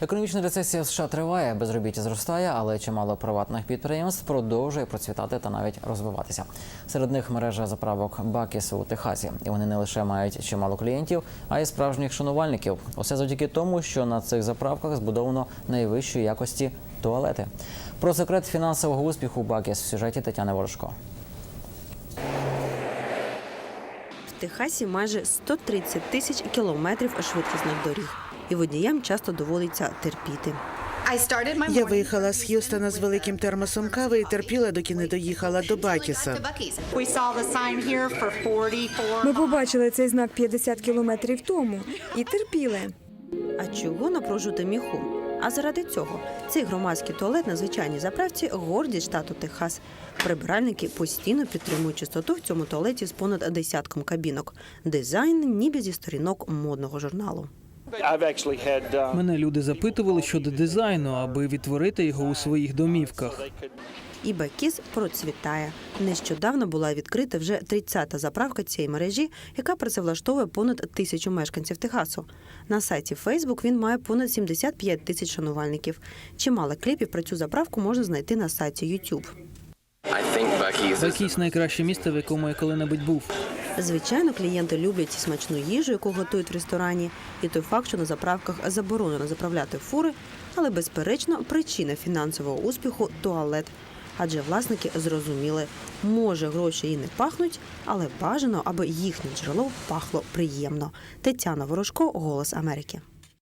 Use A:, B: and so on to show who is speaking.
A: Економічна рецесія в США триває, безробіття зростає, але чимало приватних підприємств продовжує процвітати та навіть розвиватися. Серед них мережа заправок Бакіс у Техасі, і вони не лише мають чимало клієнтів, а й справжніх шанувальників. Усе завдяки тому, що на цих заправках збудовано найвищої якості туалети. Про секрет фінансового успіху Бакіс в сюжеті Тетяни Ворожко.
B: В Техасі майже 130 тисяч кілометрів швидкісних доріг, і водіям часто доводиться терпіти.
C: Я виїхала з Х'юстона з великим термосом кави і терпіла, доки не доїхала до Бакіса.
D: We saw the sign here for 44
E: Ми побачили цей знак 50 кілометрів тому і терпіли.
B: А чого напружувати міху? А заради цього цей громадський туалет на звичайній заправці гордість штату Техас. Прибиральники постійно підтримують чистоту в цьому туалеті з понад десятком кабінок. Дизайн ніби зі сторінок модного журналу.
F: I've actually had uh,
G: Мене люди запитували щодо дизайну, аби відтворити його у своїх домівках.
B: І Бакіс процвітає. Нещодавно була відкрита вже 30-та заправка цієї мережі, яка працевлаштовує понад тисячу мешканців Техасу. На сайті Facebook він має понад 75 тисяч шанувальників. Чимало кліпів про цю заправку можна знайти на сайті YouTube.
G: Бакіс найкраще місце, в якому я коли-небудь був.
B: Звичайно, клієнти люблять смачну їжу, яку готують в ресторані, і той факт, що на заправках заборонено заправляти фури, але безперечно причина фінансового успіху туалет. Адже власники зрозуміли, може гроші і не пахнуть, але бажано, аби їхнє джерело пахло приємно. Тетяна Ворожко, Голос Америки.